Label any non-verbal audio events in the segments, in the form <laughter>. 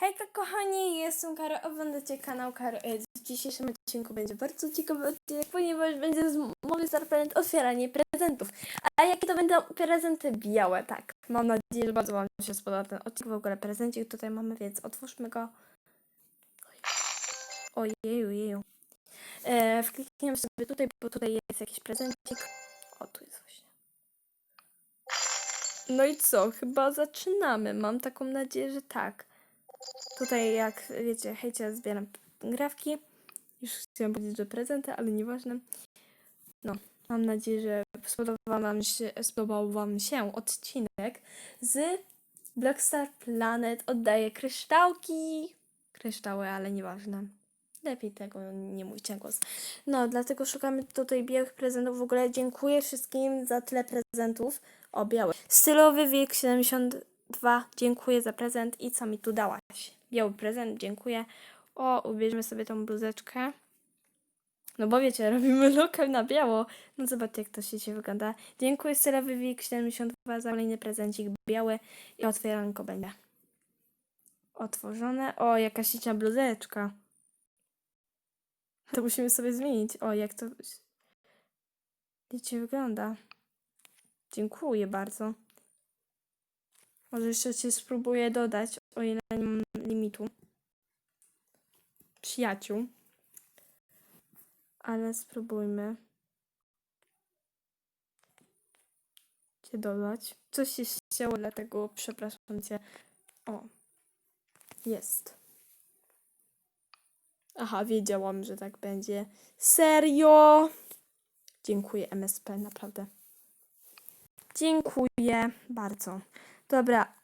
Hejka kochani, jestem Karo, oglądacie kanał Karo. E, W dzisiejszym odcinku będzie bardzo ciekawy odcinek, ponieważ będzie z mowy Star Planet otwieranie prezentów. A jakie to będą prezenty? Białe, tak. Mam nadzieję, że bardzo wam się spodoba ten odcinek. W ogóle prezencik tutaj mamy, więc otwórzmy go. Ojeju, jeju. E, wklikniemy sobie tutaj, bo tutaj jest jakiś prezencik. O, tu jest właśnie. No i co? Chyba zaczynamy. Mam taką nadzieję, że tak. Tutaj, jak wiecie, hejcie, zbieram grafki. Już chciałam powiedzieć, że prezenty, ale nieważne. No, mam nadzieję, że spodobał wam się, spodobał wam się odcinek z Blackstar Planet. Oddaję kryształki. Kryształy, ale nieważne. Lepiej tego nie mójcie głos. No, dlatego szukamy tutaj białych prezentów. W ogóle dziękuję wszystkim za tyle prezentów. O, biały. Stylowy wiek 72. Dziękuję za prezent i co mi tu dałaś. Biały prezent, dziękuję. O, ubierzmy sobie tą bluzeczkę. No bo wiecie, <laughs> robimy lokal na biało. No zobaczcie, jak to się wygląda. Dziękuję stylowy wiek 72 za kolejny prezencik biały i otwieranko będzie. Otworzone. O, jaka śliczna bluzeczka. To musimy sobie zmienić. O, jak to wiecie wygląda. Dziękuję bardzo. Może jeszcze się spróbuję dodać, o ile nie mam limitu. Przyjaciół. Ale spróbujmy. Cię dodać. Coś się chciało, dlatego przepraszam cię. O. Jest. Aha, wiedziałam, że tak będzie. Serio? Dziękuję MSP, naprawdę. Dziękuję bardzo. Dobra.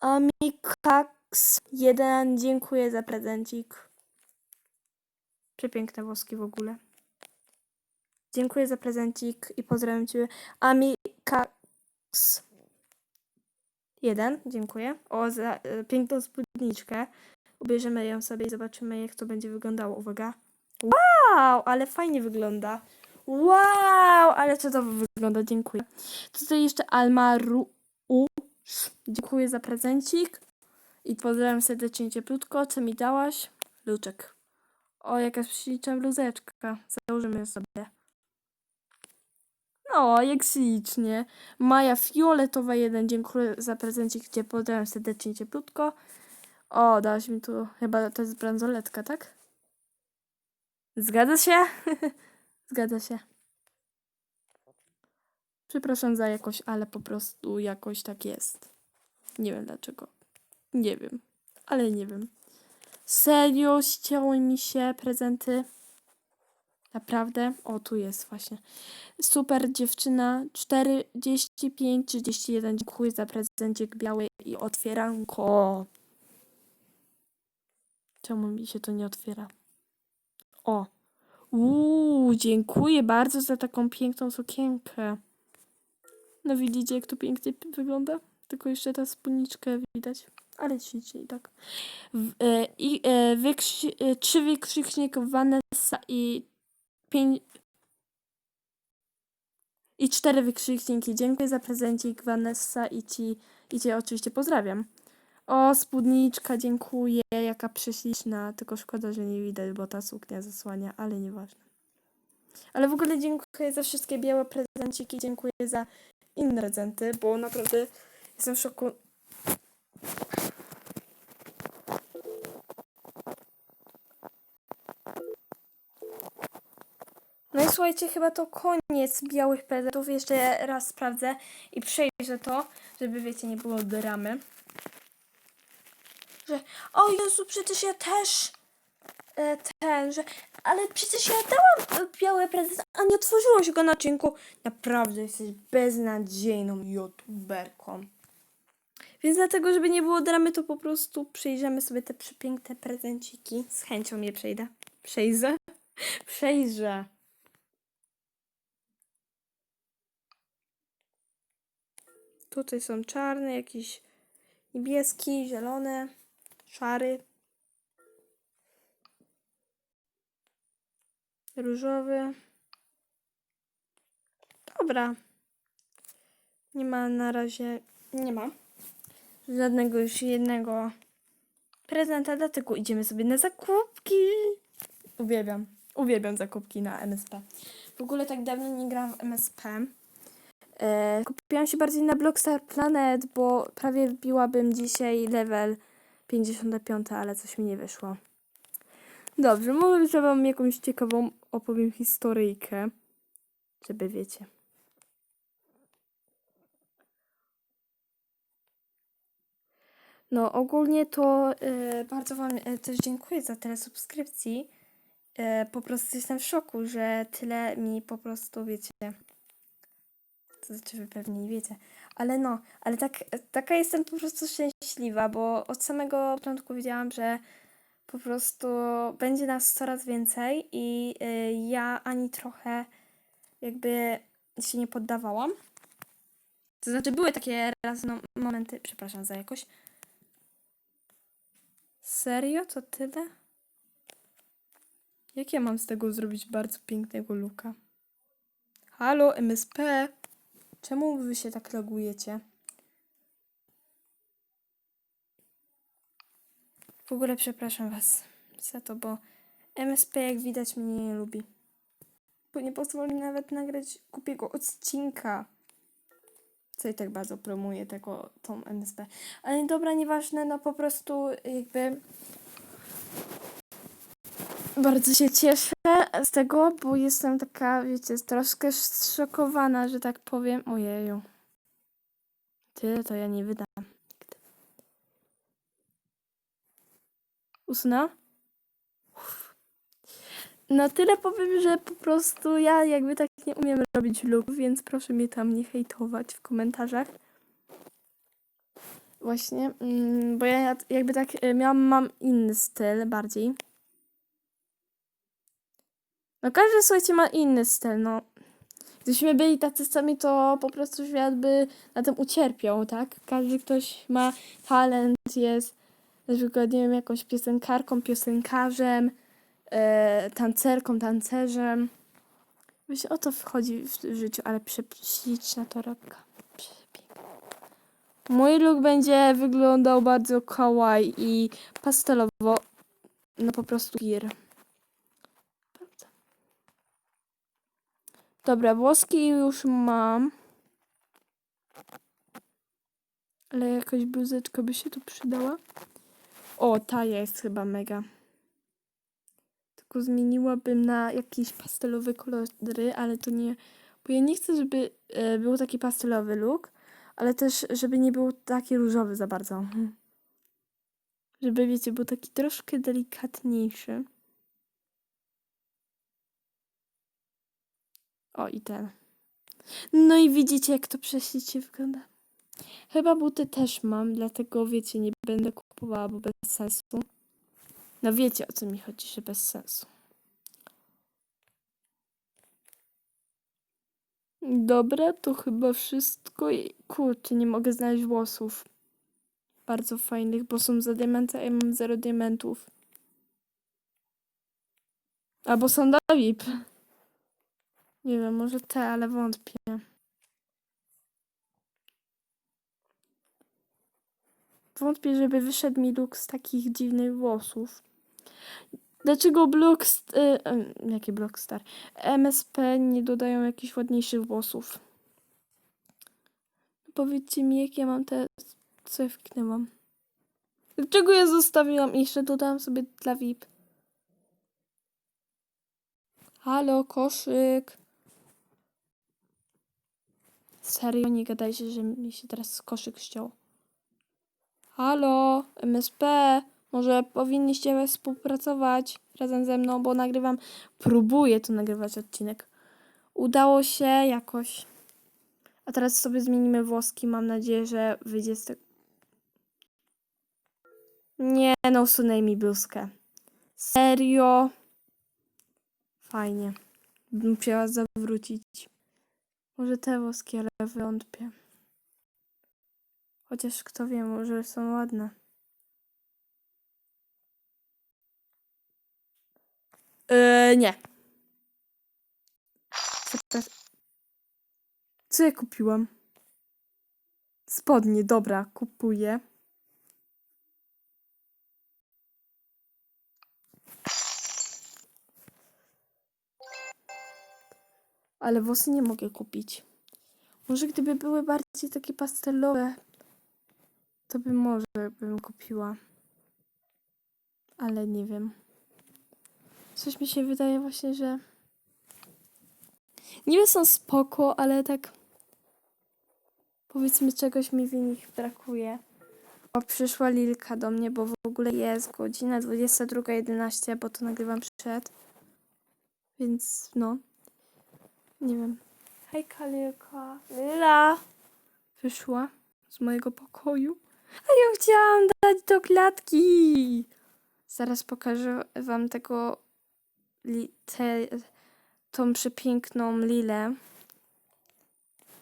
Amikax 1, dziękuję za prezencik. Przepiękne włoski w ogóle. Dziękuję za prezencik i pozdrawiam Cię. Amikax 1, dziękuję. O, za e, piękną spódniczkę. Ubierzemy ją sobie i zobaczymy, jak to będzie wyglądało. Uwaga. Wow, ale fajnie wygląda. Wow, ale to wygląda, dziękuję. Tutaj jeszcze Almaru. Dziękuję za prezencik. I pozdrawiam serdecznie cieplutko. Co mi dałaś? Luczek. O, jakaś śliczna bluzeczka. Założymy sobie. No, jak ślicznie. Maja Fioletowa 1. Dziękuję za prezencik. Cię pozdrawiam serdecznie cieplutko. O, dałaś mi tu, chyba to jest bransoletka, tak? Zgadza się? <laughs> Zgadza się. Przepraszam za jakoś, ale po prostu jakoś tak jest. Nie wiem dlaczego. Nie wiem, ale nie wiem. Serio, ścięły mi się prezenty. Naprawdę? O, tu jest właśnie. Super dziewczyna. 45, 31. Dziękuję za prezencik biały i otwieranko. Czemu mi się to nie otwiera? O. Uuu, dziękuję bardzo za taką piękną sukienkę. No widzicie, jak to pięknie wygląda? Tylko jeszcze ta spódniczkę widać. Ale ślicznie i tak. E, I e, wykrzy, e, trzy wykrzyknik Vanessa i pięć... I cztery wykrzykniki. Dziękuję za prezencik Vanessa i ci, i cię oczywiście pozdrawiam. O, spódniczka, dziękuję, jaka prześliczna. Tylko szkoda, że nie widać, bo ta suknia zasłania, ale nieważne. Ale w ogóle dziękuję za wszystkie białe prezenciki, dziękuję za inne prezenty, bo naprawdę jestem w szoku. No i słuchajcie, chyba to koniec białych prezentów. Jeszcze raz sprawdzę i przejrzę to, żeby wiecie, nie było dramy że o Jezu, przecież ja też e, ten, że ale przecież ja dałam e, biały prezent, a nie otworzyłaś go na czynku. Naprawdę jesteś beznadziejną youtuberką. Więc dlatego, żeby nie było dramy, to po prostu przejrzymy sobie te przepiękne prezenciki. Z chęcią je przejdę. Przejrzę? <laughs> Przejrzę. Tutaj są czarne, jakiś niebieski, zielony szary, różowy. Dobra. Nie ma na razie, nie ma żadnego już jednego prezenta, dlatego idziemy sobie na zakupki. Uwielbiam, uwielbiam zakupki na MSP. W ogóle tak dawno nie grałam w MSP. E, kupiłam się bardziej na Blockstar Planet, bo prawie wbiłabym dzisiaj level 55, ale coś mi nie wyszło. Dobrze, może że wam jakąś ciekawą opowiem historyjkę, żeby wiecie. No, ogólnie to e, bardzo Wam e, też dziękuję za tyle subskrypcji. E, po prostu jestem w szoku, że tyle mi po prostu wiecie. To znaczy, wy pewnie nie wiecie. Ale no, ale tak, taka jestem po prostu szczęśliwa, bo od samego początku wiedziałam, że po prostu będzie nas coraz więcej i e, ja ani trochę jakby się nie poddawałam. To znaczy, były takie raz no, momenty, przepraszam za jakoś. Serio? To tyle? Jak ja mam z tego zrobić bardzo pięknego luka? Halo, MSP? Czemu wy się tak logujecie? W ogóle przepraszam was za to, bo MSP jak widać mnie nie lubi. Bo nie pozwoli nawet nagrać głupiego odcinka. Co i tak bardzo promuje tego, tą MSP. Ale dobra, nieważne, no po prostu jakby bardzo się cieszę z tego, bo jestem taka, wiecie, troszkę zszokowana, że tak powiem. Ojeju. Tyle to ja nie wydam. Uff. No tyle powiem, że po prostu ja jakby tak nie umiem robić lub, więc proszę mnie tam nie hejtować w komentarzach. Właśnie, mm, bo ja jakby tak y, miałam, mam inny styl bardziej. No każdy, słuchajcie, ma inny styl, no. Gdybyśmy byli tacy sami, to po prostu świat by na tym ucierpiał, tak? Każdy ktoś ma talent, jest na przykład, nie wiem, jakąś piosenkarką, piosenkarzem, e, tancerką, tancerzem. Wiecie, o to wchodzi w życiu, ale prześliczna torebka. Przepiękna. Mój look będzie wyglądał bardzo kawaii i pastelowo. No po prostu. Prawda. Dobra, włoski już mam. Ale jakaś bluzeczka by się tu przydała. O, ta jest chyba mega. Tylko zmieniłabym na jakieś pastelowe kolory, ale to nie... Bo ja nie chcę, żeby e, był taki pastelowy look, ale też, żeby nie był taki różowy za bardzo. Żeby, wiecie, był taki troszkę delikatniejszy. O, i ten. No i widzicie, jak to prześlicznie wygląda. Chyba buty też mam, dlatego wiecie, nie będę kupowała, bo bez sensu. No wiecie o co mi chodzi, że bez sensu. Dobra, to chyba wszystko. Kurczę, nie mogę znaleźć włosów. Bardzo fajnych, bo są za diamenty, a ja mam zero diamentów. Albo są dla VIP. Nie wiem, może te, ale wątpię. Wątpię, żeby wyszedł mi look z takich dziwnych włosów. Dlaczego Blockst... Y, y, jakie Blockstar? MSP nie dodają jakichś ładniejszych włosów? Powiedzcie mi, jak ja mam te... Co ja wknęłam? Dlaczego ja zostawiłam i jeszcze dodałam sobie dla VIP? Halo, koszyk. Serio, nie gadajcie, że mi się teraz koszyk ściął. Halo, MSP, może powinniście współpracować razem ze mną, bo nagrywam, próbuję tu nagrywać odcinek. Udało się jakoś. A teraz sobie zmienimy włoski, mam nadzieję, że wyjdzie z tego. Nie, no usunęli mi bluzkę. Serio? Fajnie. Bym musiała zawrócić. Może te włoski, ale wątpię. Chociaż kto wie, może są ładne. Yy, nie. Co ja kupiłam? Spodnie, dobra, kupuję. Ale włosy nie mogę kupić. Może gdyby były bardziej takie pastelowe, to bym może bym kupiła. Ale nie wiem. Coś mi się wydaje właśnie, że niby są spoko, ale tak powiedzmy czegoś mi w nich brakuje. O, przyszła Lilka do mnie, bo w ogóle jest godzina 22.11, bo to nagrywam przed. Więc no. Nie wiem. Hejka Lilka. Lila! Wyszła z mojego pokoju. A ja chciałam dać do klatki! Zaraz pokażę wam tego te, tą przepiękną lilę.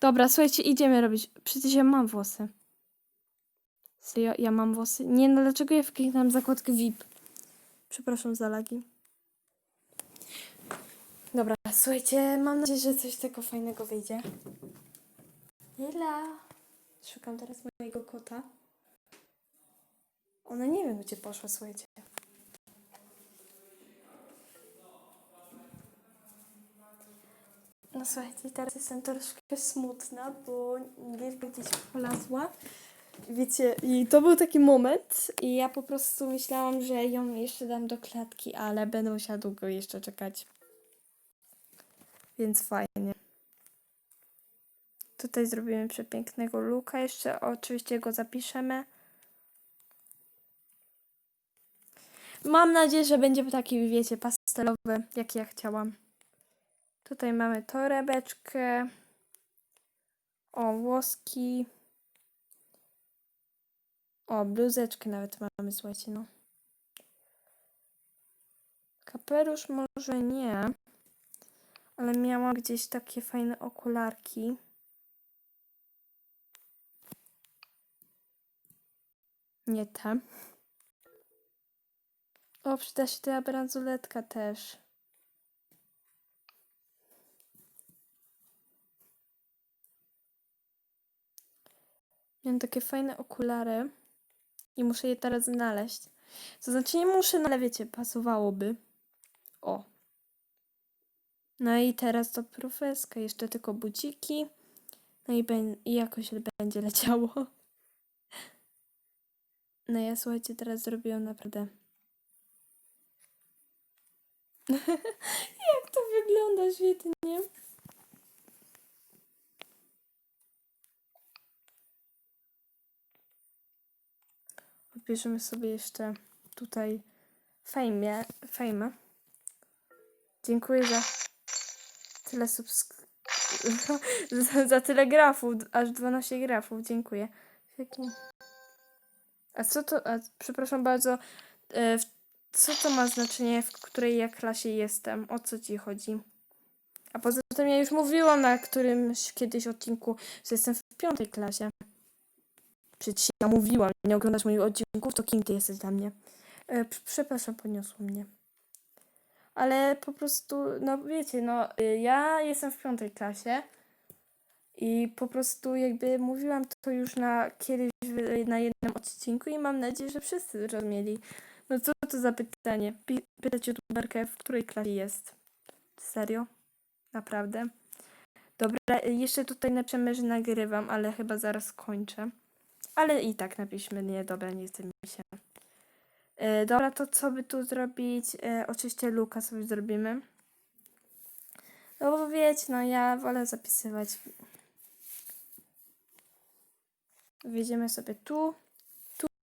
Dobra, słuchajcie, idziemy robić. Przecież ja mam włosy. Serio, ja mam włosy? Nie, no dlaczego ja wkliknąłem zakładkę VIP? Przepraszam za lagi. Dobra, słuchajcie, mam nadzieję, że coś tego fajnego wyjdzie. Lila! Szukam teraz mojego kota. Ona nie wiem, gdzie poszła, słuchajcie. No słuchajcie, teraz jestem troszkę smutna, bo Lilka gdzieś polazła. Wiecie, i to był taki moment i ja po prostu myślałam, że ją jeszcze dam do klatki, ale będę musiała długo jeszcze czekać. Więc fajnie. Tutaj zrobimy przepięknego luka. Jeszcze oczywiście go zapiszemy. Mam nadzieję, że będzie taki, wiecie, pastelowy, jak ja chciałam. Tutaj mamy torebeczkę. O, włoski. O, bluzeczkę nawet mamy, słuchajcie, no. Kapelusz może nie. Ale miałam gdzieś takie fajne okularki. Nie te. O, przyda się ta bransoletka też. Miałam takie fajne okulary i muszę je teraz znaleźć. To znaczy nie muszę, no ale wiecie, pasowałoby. O. No i teraz to profeska, jeszcze tylko buciki. No i, i jakoś będzie leciało. <laughs> No ja słuchajcie, teraz zrobiłam naprawdę. <laughs> Jak to wygląda świetnie. Odbierzemy sobie jeszcze tutaj fejmie, fejmę. Dziękuję za tyle subsk... <laughs> za, tyle grafów, aż 12 grafów, dziękuję. A co to, a, przepraszam bardzo, e, w- co to ma znaczenie, w której ja klasie jestem? O co ci chodzi? A poza tym ja już mówiłam na którymś kiedyś odcinku, że jestem w piątej klasie. Przecież ja mówiłam, nie oglądasz moich odcinków, to kim ty jesteś dla mnie? E, przepraszam, podniosło mnie. Ale po prostu, no wiecie, no y, ja jestem w piątej klasie i po prostu jakby mówiłam to już na kiedyś na jednym odcinku i mam nadzieję, że wszyscy zrozumieli. No co to za pytanie? Pi- pytać youtuberkę, w której klasie jest. Serio? Naprawdę? Dobra, y, jeszcze tutaj napiszemy, że nagrywam, ale chyba zaraz kończę. Ale i tak napiszmy, nie, dobra, nie chce mi się. E, dobra, to co by tu zrobić? E, oczywiście Luka sobie zrobimy. No bo wiecie, no ja wolę zapisywać. Wjedziemy sobie tu.